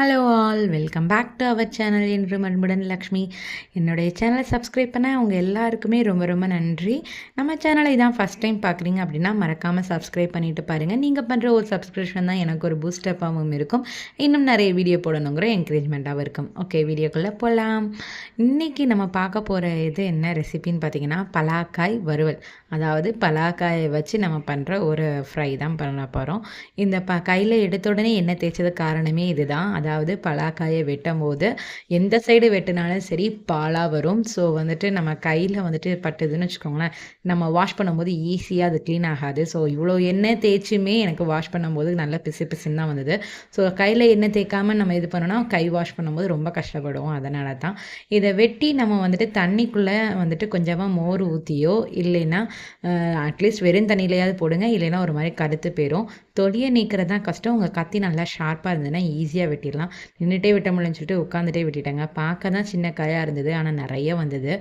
Hello. All. Welcome back to our channel என்று மண்புடன் லக்ஷ்மி. என்னுடைய சேனலை சப்ஸ்கிரைப் பண்ண அவங்க எல்லாருக்குமே ரொம்ப ரொம்ப நன்றி. நம்ம சேனலை இதான் ஃபஸ்ட் டைம் பார்க்குறீங்க அப்படின்னா மறக்காமல் சப்ஸ்கிரைப் பண்ணிட்டு பாருங்கள் நீங்கள் பண்ணுற ஒரு சப்ஸ்கிரிப்ஷன் தான் எனக்கு ஒரு பூஸ்டப்பாகவும் இருக்கும். இன்னும் நிறைய வீடியோ போடணுங்கிற என்கரேஜ்மெண்ட்டாகவும் இருக்கும். ஓகே வீடியோக்குள்ளே போகலாம் இன்றைக்கி நம்ம பார்க்க போகிற இது என்ன ரெசிபின்னு பார்த்தீங்கன்னா பலாக்காய் வறுவல். அதாவது பலாக்காயை வச்சு நம்ம பண்ணுற ஒரு ஃப்ரை தான் பண்ண போகிறோம் இந்த ப கையில் எடுத்த உடனே எண்ணெய் தேய்ச்சது காரணமே இதுதான். அதாவது பல பலாக்காயை வெட்டும் போது எந்த சைடு வெட்டினாலும் சரி பாலாக வரும். ஸோ வந்துட்டு நம்ம கையில் வந்துட்டு பட்டுதுன்னு வச்சுக்கோங்களேன் நம்ம வாஷ் பண்ணும்போது ஈஸியாக அது க்ளீன் ஆகாது. ஸோ இவ்வளோ எண்ணெய் தேய்ச்சியுமே எனக்கு வாஷ் பண்ணும்போது நல்ல பிசு பிசுன்னு தான் வந்தது. ஸோ கையில் எண்ணெய் தேய்க்காமல் நம்ம இது பண்ணோன்னா கை வாஷ் பண்ணும்போது ரொம்ப கஷ்டப்படுவோம். அதனால தான். இதை வெட்டி நம்ம வந்துட்டு தண்ணிக்குள்ளே வந்துட்டு கொஞ்சமாக மோர் ஊற்றியோ இல்லைன்னா அட்லீஸ்ட் வெறும் தண்ணியிலையாவது போடுங்க. இல்லைன்னா ஒரு மாதிரி கருத்து போயிடும் தொலியை நீக்கிறது தான் கஷ்டம். உங்கள் கத்தி நல்லா ஷார்ப்பாக இருந்ததுன்னா ஈஸியாக வெட்டிடலாம். நின்றுட்டே விட்ட முடியலன்னு சொல்லிட்டு உட்காந்துட்டே விட்டுட்டாங்க. பார்க்க தான் சின்ன காயாக இருந்தது ஆனால் நிறைய வந்தது.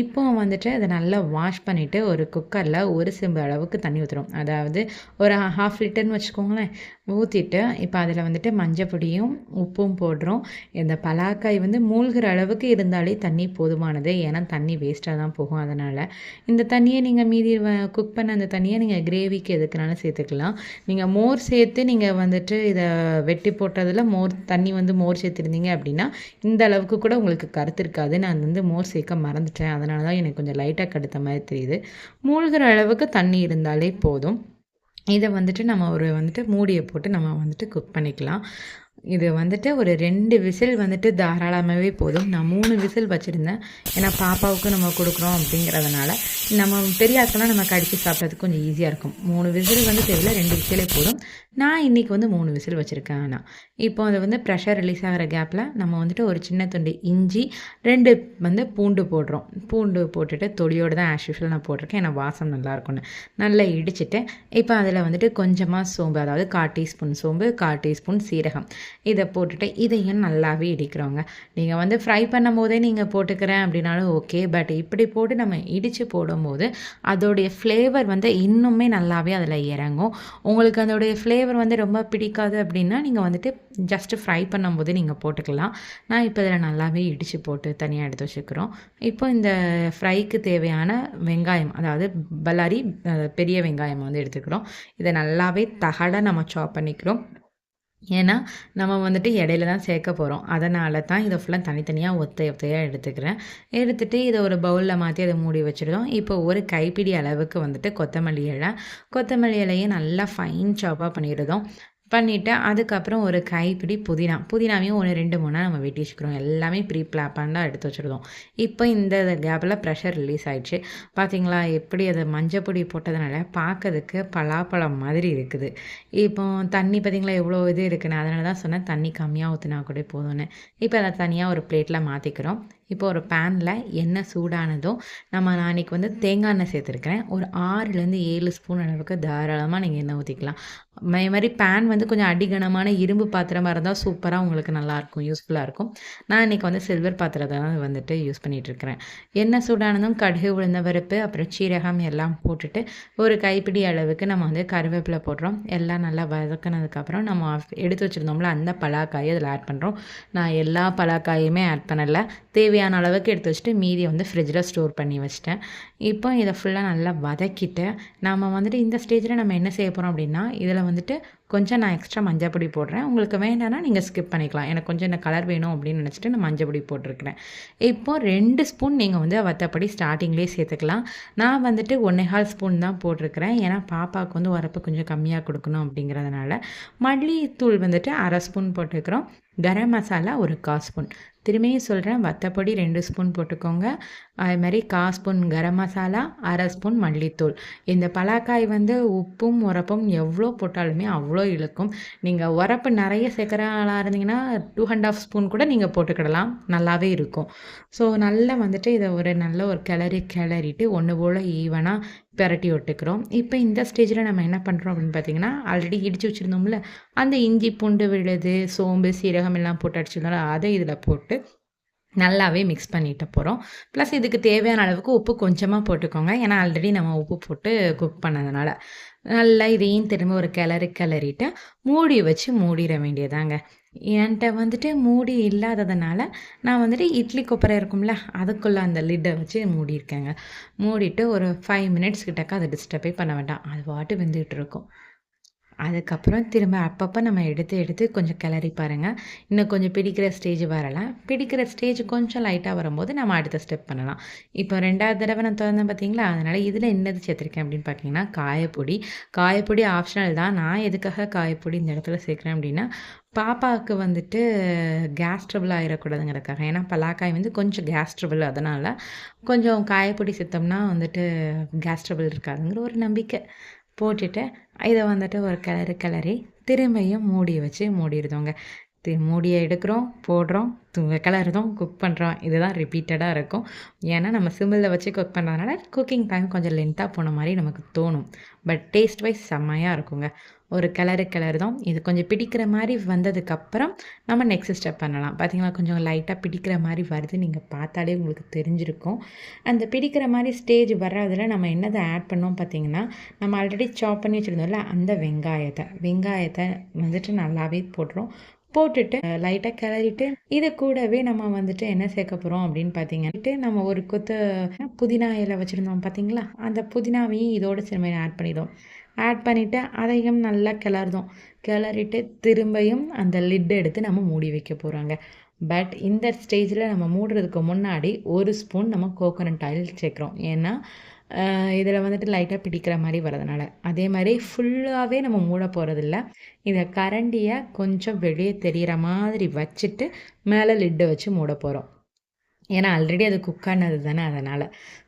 இப்போ வந்துட்டு அதை நல்லா வாஷ் பண்ணிவிட்டு ஒரு குக்கரில் ஒரு செம்பு அளவுக்கு தண்ணி ஊற்றுறோம் அதாவது ஒரு ஹாஃப் லிட்டர்னு வச்சுக்கோங்களேன். ஊற்றிட்டு இப்போ அதில் வந்துட்டு மஞ்சள் பொடியும் உப்பும் போடுறோம். இந்த பலாக்காய் வந்து மூழ்கிற அளவுக்கு இருந்தாலே தண்ணி போதுமானது. ஏன்னா தண்ணி வேஸ்ட்டாக தான் போகும் அதனால். இந்த தண்ணியை நீங்கள் மீதி குக் பண்ண அந்த தண்ணியை நீங்கள் கிரேவிக்கு எதுக்குனாலும் சேர்த்துக்கலாம். நீங்கள் மோர் சேர்த்து நீங்கள் வந்துட்டு இதை வெட்டி போட்டதில் மோர் தண்ணி வந்து மோர் சேர்த்துருந்தீங்க அப்படின்னா இந்த அளவுக்கு கூட உங்களுக்கு கருத்து இருக்காது. நான் வந்து மோர் சேர்க்க மறந்துட்டேன். அதனால தான் எனக்கு கொஞ்சம் லைட்டாக கடுத்த மாதிரி தெரியுது. மூழ்கிற அளவுக்கு தண்ணி இருந்தாலே போதும். இதை வந்துட்டு நம்ம ஒரு வந்துட்டு மூடியை போட்டு நம்ம வந்துட்டு குக் பண்ணிக்கலாம். இது வந்துட்டு ஒரு ரெண்டு விசில் வந்துட்டு தாராளமாகவே போதும். நான் மூணு விசில் வச்சுருந்தேன். ஏன்னா பாப்பாவுக்கு நம்ம கொடுக்குறோம் அப்படிங்கிறதுனால நம்ம பெரிய ஆட்கள்லாம் நம்ம கடிச்சு சாப்பிட்றதுக்கு கொஞ்சம் ஈஸியாக இருக்கும். மூணு விசில் வந்து தேவையில்ல ரெண்டு விசிலே போதும். நான் இன்றைக்கி வந்து மூணு விசில் வச்சுருக்கேன் ஆனால் இப்போ அதை வந்து ப்ரெஷர் ரிலீஸ் ஆகிற கேப்பில் நம்ம வந்துட்டு ஒரு சின்ன துண்டு இஞ்சி ரெண்டு வந்து பூண்டு போடுறோம். பூண்டு போட்டுட்டு தொடியோடு தான் ஆஸ் யூஷுவல் நான் போட்டிருக்கேன். ஏன்னா வாசம் நல்லாயிருக்குன்னு நல்லா இடிச்சிட்டு இப்போ அதில் வந்துட்டு கொஞ்சமாக சோம்பு அதாவது கால் டீஸ்பூன் சோம்பு கால் டீஸ்பூன் சீரகம். இதை போட்டுட்டு இதையும் நல்லாவே இடிக்கிறோங்க. நீங்கள் வந்து ஃப்ரை பண்ணும் போதே நீங்கள் போட்டுக்கிறேன் அப்படின்னாலும் ஓகே பட் இப்படி போட்டு நம்ம இடித்து போடும்போது அதோடைய ஃப்ளேவர் வந்து இன்னுமே நல்லாவே அதில் இறங்கும். உங்களுக்கு அதோடைய ஃப்ளேவர் வந்து ரொம்ப பிடிக்காது அப்படின்னா நீங்கள் வந்துட்டு ஜஸ்ட்டு ஃப்ரை பண்ணும்போது நீங்கள் போட்டுக்கலாம். நான் இப்போ இதில் நல்லாவே இடித்து போட்டு தனியாக எடுத்து வச்சுக்கிறோம். இப்போ இந்த ஃப்ரைக்கு தேவையான வெங்காயம் அதாவது பல்லாரி பெரிய வெங்காயம் வந்து எடுத்துக்கிறோம். இதை நல்லாவே தகட நம்ம சாப் பண்ணிக்கிறோம். ஏன்னா நம்ம வந்துட்டு இடையில தான் சேர்க்க போகிறோம் அதனால தான் இதை ஃபுல்லாக தனித்தனியாக ஒத்தை ஒத்தையாக எடுத்துக்கிறேன். எடுத்துகிட்டு இதை ஒரு பவுலில் மாற்றி அதை மூடி வச்சுருந்தோம் இப்போ ஒரு கைப்பிடி அளவுக்கு வந்துட்டு கொத்தமல்லி இலை. கொத்தமல்லி இலையை நல்லா ஃபைன் சாப்பாக பண்ணிடுதோம் பண்ணிவிட்டு அதுக்கப்புறம் ஒரு கைப்பிடி புதினா. புதினாவையும் ஒன்று ரெண்டு மூணு நம்ம வெட்டி வச்சுக்கிறோம். எல்லாமே ப்ரீ பிளாப்பாண்டாக எடுத்து வச்சுருந்தோம். இப்போ இந்த கேப்பில் ப்ரெஷர் ரிலீஸ் ஆயிடுச்சு. பார்த்தீங்களா எப்படி அது மஞ்சள் பொடி போட்டதுனால பார்க்கறதுக்கு பலாப்பழம் மாதிரி இருக்குது. இப்போ தண்ணி பார்த்திங்களா எவ்வளோ இது இருக்குன்னு அதனால தான் சொன்னேன். தண்ணி கம்மியாக ஊற்றினா கூட போதும்னு. இப்போ அதை தனியாக ஒரு பிளேட்டில் மாற்றிக்கிறோம் இப்போ ஒரு பேனில் எண்ணெய் சூடானதும் நம்ம நான் இன்றைக்கி வந்து தேங்காய் எண்ணெய் சேர்த்துருக்கிறேன். ஒரு ஆறுலேருந்து ஏழு ஸ்பூன் அளவுக்கு தாராளமாக நீங்கள் எண்ணெய் ஊற்றிக்கலாம் அதே மாதிரி பேன் வந்து கொஞ்சம் அடிகனமான இரும்பு பாத்திரமாக இருந்தால் சூப்பராக உங்களுக்கு நல்லாயிருக்கும் யூஸ்ஃபுல்லாக இருக்கும். நான் இன்றைக்கி வந்து சில்வர் பாத்திரத்தை தான் வந்துட்டு யூஸ் பண்ணிகிட்ருக்கிறேன் எண்ணெய் சூடானதும் கடுகு உளுந்த பருப்பு அப்புறம் சீரகம் எல்லாம் போட்டுட்டு ஒரு கைப்பிடி அளவுக்கு நம்ம வந்து கருவேப்பிலை போடுறோம். எல்லாம் நல்லா வதக்கினதுக்கப்புறம் நம்ம எடுத்து வச்சுருந்தோம்ல அந்த பலாக்காயை அதில் ஆட் பண்ணுறோம் நான் எல்லா பலாக்காயுமே ஆட் பண்ணலை. தேவை தேவையான அளவுக்கு எடுத்து வச்சுட்டு மீதியை வந்து ஃப்ரிட்ஜில் ஸ்டோர் பண்ணி வச்சிட்டேன். இப்போ இதை ஃபுல்லாக நல்லா வதக்கிட்டு நம்ம வந்துட்டு இந்த ஸ்டேஜில் நம்ம என்ன செய்ய போகிறோம் அப்படின்னா இதில் வந்துட்டு கொஞ்சம் நான் எக்ஸ்ட்ரா மஞ்சள் பொடி போடுறேன். உங்களுக்கு வேண்டாம்னா நீங்கள் ஸ்கிப் பண்ணிக்கலாம். எனக்கு கொஞ்சம் இந்த கலர் வேணும் அப்படின்னு நினச்சிட்டு நான் மஞ்சள் பொடி போட்டிருக்கிறேன். இப்போது ரெண்டு ஸ்பூன் நீங்கள் வந்து வத்தப்படி ஸ்டார்டிங்லேயே சேர்த்துக்கலாம். நான் வந்துட்டு ஒன்றேகால் ஸ்பூன் தான் போட்டிருக்கிறேன். ஏன்னா பாப்பாவுக்கு வந்து உரப்பு கொஞ்சம் கம்மியாக கொடுக்கணும் அப்படிங்கிறதுனால மல்லித்தூள் வந்துட்டு அரை ஸ்பூன் போட்டுக்கிறோம் கரம் மசாலா ஒரு கால் ஸ்பூன் திரும்பியும் சொல்கிறேன் வத்தப்பொடி ரெண்டு ஸ்பூன் போட்டுக்கோங்க. அது மாதிரி கால் ஸ்பூன் கரம் மசாலா அரை ஸ்பூன் மல்லித்தூள். இந்த பலாக்காய் வந்து உப்பும் உரப்பும் எவ்வளோ போட்டாலுமே அவ்வளோ இழுக்கும். நீங்கள் உரப்பு நிறைய சேர்க்குற ஆளாக இருந்தீங்கன்னா டூ அண்ட் ஆஃப் ஸ்பூன் கூட நீங்கள் போட்டுக்கிடலாம். நல்லாவே இருக்கும். ஸோ நல்லா வந்துட்டு இதை ஒரு நல்ல ஒரு கிளறி கிளறிட்டு ஒன்று போல் ஈவனாக பெரட்டி விட்டுக்கிறோம். இப்போ இந்த ஸ்டேஜில் நம்ம என்ன பண்ணுறோம் அப்படின்னு பார்த்தீங்கன்னா ஆல்ரெடி இடித்து வச்சுருந்தோம்ல அந்த இஞ்சி பூண்டு விழுது சோம்பு சீரகம் எல்லாம் போட்டு அடிச்சிருந்தோம்ல அதை இதில் போட்டு நல்லாவே மிக்ஸ் பண்ணிட்டு போகிறோம் ப்ளஸ் இதுக்கு தேவையான அளவுக்கு உப்பு கொஞ்சமாக போட்டுக்கோங்க. ஏன்னா ஆல்ரெடி நம்ம உப்பு போட்டு குக் பண்ணதுனால. நல்லா இதையும் திரும்ப ஒரு கிளறி கிளறிட்டு மூடி வச்சு மூடிட வேண்டியதாங்க. என்கிட்ட வந்துட்டு மூடி இல்லாததுனால நான் வந்துட்டு இட்லி கொப்பரை இருக்கும்ல அதுக்குள்ளே அந்த லிட்டை வச்சு மூடியிருக்கேங்க. மூடிட்டு ஒரு ஃபைவ் மினிட்ஸ் கிட்டக்க அதை டிஸ்டர்பே பண்ண வேண்டாம். அது பாட்டு வெந்துகிட்டு இருக்கும். அதுக்கப்புறம் திரும்ப அப்பப்போ நம்ம எடுத்து எடுத்து கொஞ்சம் கிளறி பாருங்கள் இன்னும் கொஞ்சம் பிடிக்கிற ஸ்டேஜ் வரலாம். பிடிக்கிற ஸ்டேஜ் கொஞ்சம் லைட்டாக வரும்போது நம்ம அடுத்த ஸ்டெப் பண்ணலாம். இப்போ ரெண்டாவது தடவை நான் திறந்தேன் பார்த்தீங்களா அதனால் இதில் என்னது சேர்த்துருக்கேன் அப்படின்னு பார்த்தீங்கன்னா காயப்பொடி. காயப்பொடி ஆப்ஷனல் தான். நான் எதுக்காக காயப்பொடி இந்த இடத்துல சேர்க்குறேன் அப்படின்னா பாப்பாவுக்கு வந்துட்டு கேஸ் ட்ரபிள் ஆகிடக்கூடாதுங்கிறதுக்காக ஏன்னா பலாக்காய் வந்து கொஞ்சம் கேஸ் ட்ரபிள் அதனால் கொஞ்சம் காயப்பொடி சேர்த்தோம்னா வந்துட்டு கேஸ் ட்ரபிள் இருக்காதுங்கிற ஒரு நம்பிக்கை. போட்டுட்டு இதை வந்துட்டு ஒரு கிளறு கிளறி திரும்பியும் மூடி வச்சு மூடிடுதோங்க. மூடியை எடுக்கிறோம் போடுறோம் கிளறுதோம் குக் பண்ணுறோம் இதுதான் ரிப்பீட்டடாக இருக்கும். ஏன்னா நம்ம சிம்மில் வச்சு குக் பண்ணுறதுனால குக்கிங் டைம் கொஞ்சம் லென்த்தாக போன மாதிரி நமக்கு தோணும். பட் டேஸ்ட் வைஸ் செம்மையாக இருக்குங்க. ஒரு கிளறு கிளறுதோம். இது கொஞ்சம் பிடிக்கிற மாதிரி வந்ததுக்கப்புறம் நம்ம நெக்ஸ்ட் ஸ்டெப் பண்ணலாம். பார்த்திங்களா கொஞ்சம் லைட்டாக பிடிக்கிற மாதிரி வருது. நீங்கள் பார்த்தாலே உங்களுக்கு தெரிஞ்சிருக்கும். அந்த பிடிக்கிற மாதிரி ஸ்டேஜ் வர்றதில் நம்ம என்னதை ஆட் பண்ணோம் பார்த்திங்கன்னா நம்ம ஆல்ரெடி சாப் பண்ணி வச்சுருந்தோம்ல அந்த வெங்காயத்தை. வெங்காயத்தை வந்துட்டு நல்லாவே போடுறோம் போட்டுட்டு லைட்டாக கிளறிட்டு இது கூடவே நம்ம வந்துட்டு என்ன சேர்க்க போகிறோம் அப்படின்னு பார்த்தீங்கன்னா நம்ம ஒரு கொத்து புதினா இலை வச்சுருந்தோம் பார்த்தீங்களா அந்த புதினாவையும் இதோட சிறுமை ஆட் பண்ணிடுவோம். ஆட் பண்ணிவிட்டு அதையும் நல்லா கிளறுதோம் கிளறிட்டு திரும்பியும் அந்த லிட் எடுத்து நம்ம மூடி வைக்க போகிறாங்க பட் இந்த ஸ்டேஜில் நம்ம மூடுறதுக்கு முன்னாடி ஒரு ஸ்பூன் நம்ம கோகோனட் ஆயில் சேர்க்குறோம். ஏன்னா இதில் வந்துட்டு லைட்டாக பிடிக்கிற மாதிரி வரதுனால அதே மாதிரி ஃபுல்லாகவே நம்ம மூட போகிறதில்ல இதை கரண்டியை கொஞ்சம் வெளியே தெரிகிற மாதிரி வச்சுட்டு மேலே லிட்டு வச்சு மூட போகிறோம் ஏன்னா ஆல்ரெடி அது குக் ஆனது தானே அதனால்.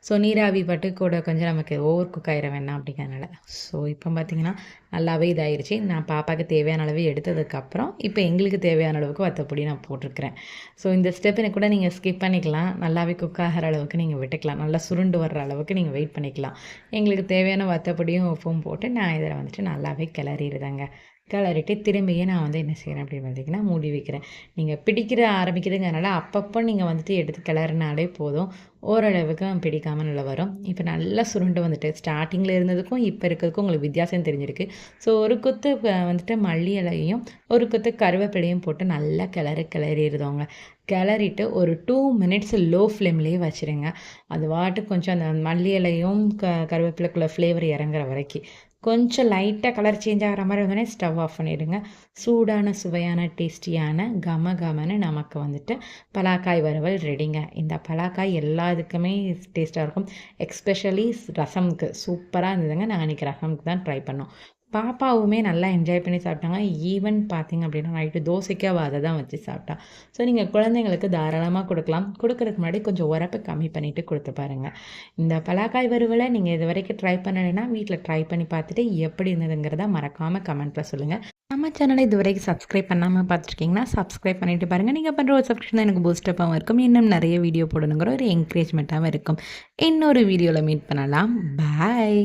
ஸோ நீராவி பட்டு கூட கொஞ்சம் நமக்கு ஓவர் குக் ஆகிட வேணாம் அப்படிங்கிறனால ஸோ இப்போ பார்த்திங்கன்னா நல்லாவே இதாகிருச்சு நான் பாப்பாவுக்கு தேவையான அளவு எடுத்ததுக்கப்புறம் இப்போ எங்களுக்கு தேவையான அளவுக்கு வத்தப்பொடி நான் போட்டிருக்கிறேன். ஸோ இந்த ஸ்டெப்பினை கூட நீங்கள் ஸ்கிப் பண்ணிக்கலாம். நல்லாவே குக் ஆகிற அளவுக்கு நீங்கள் விட்டுக்கலாம். நல்லா சுருண்டு வர்ற அளவுக்கு நீங்கள் வெயிட் பண்ணிக்கலாம். எங்களுக்கு தேவையான வத்தப்பொடியும் உப்பும் போட்டு நான் இதில் வந்துட்டு நல்லாவே கிளறிடுதாங்க கிளறிட்டு திரும்பியே நான் வந்து என்ன செய்கிறேன் அப்படின்னு பார்த்தீங்கன்னா மூடி வைக்கிறேன். நீங்கள் பிடிக்கிற ஆரம்பிக்கிறதுங்கிறனால அப்பப்போ நீங்கள் வந்துட்டு எடுத்து கிளறினாலே போதும். ஓரளவுக்கு பிடிக்காமல் நல்லா வரும். இப்போ நல்லா சுருண்டு வந்துட்டு ஸ்டார்டிங்கில் இருந்ததுக்கும் இப்போ இருக்கிறதுக்கும் உங்களுக்கு வித்தியாசம் தெரிஞ்சிருக்கு. ஸோ ஒரு கொத்து வந்துட்டு மல்லி இலையும் ஒரு கொத்து கருவேப்பிலையும் போட்டு நல்லா கிளறி கிளறிடுதவங்க கிளறிட்டு ஒரு டூ மினிட்ஸ் லோ ஃப்ளேம்லேயே வச்சுருங்க. அது வாட்டு கொஞ்சம் அந்த மல்லி இலையும் க கருவேப்பிலைக்குள்ள ஃப்ளேவர் இறங்குற வரைக்கும் கொஞ்சம் லைட்டாக கலர் சேஞ்ச் ஆகிற மாதிரி வந்தோடனே ஸ்டவ் ஆஃப் பண்ணிவிடுங்க சூடான சுவையான டேஸ்டியான கம கமன்னு நமக்கு வந்துட்டு பலாக்காய் வறுவல் ரெடிங்க இந்த பலாக்காய் எல்லா இதுக்குமே டேஸ்ட்டாக இருக்கும். எக்ஸ்பெஷலி ரசம்க்கு. சூப்பராக இருந்ததுங்க. நான் அன்றைக்கி ரசம்க்கு தான் ட்ரை பண்ணோம். பாப்பாவுமே நல்லா என்ஜாய் பண்ணி சாப்பிட்டாங்க. ஈவன் பார்த்திங்க அப்படின்னா நைட்டு தோசைக்காக அதை தான் வச்சு சாப்பிட்டா. ஸோ நீங்கள் குழந்தைங்களுக்கு தாராளமாக கொடுக்கலாம். கொடுக்கறதுக்கு முன்னாடி கொஞ்சம் உரப்பை கம்மி பண்ணிவிட்டு கொடுத்து பாருங்கள் இந்த பலாக்காய் வறுவலை நீங்கள் இது வரைக்கும் ட்ரை பண்ணலைன்னா வீட்டில் ட்ரை பண்ணி பார்த்துட்டு எப்படி இருந்ததுங்கிறத மறக்காமல் கமெண்ட்டில் சொல்லுங்கள் நம்ம சேனலை இது வரைக்கும் சப்ஸ்கிரைப் பண்ணாமல் பார்த்துருக்கீங்கன்னா சப்ஸ்கிரைப் பண்ணிவிட்டு பாருங்கள் நீங்கள் பண்ணுற ஒரு சப்ஸ்கிரிப்ஷன் எனக்கு பூஸ்டப்பாகவும் இருக்கும். இன்னும் நிறைய வீடியோ போடணுங்கிற ஒரு என்கரேஜ்மெண்ட்டாகவும் இருக்கும். இன்னொரு வீடியோவில் மீட் பண்ணலாம். பாய்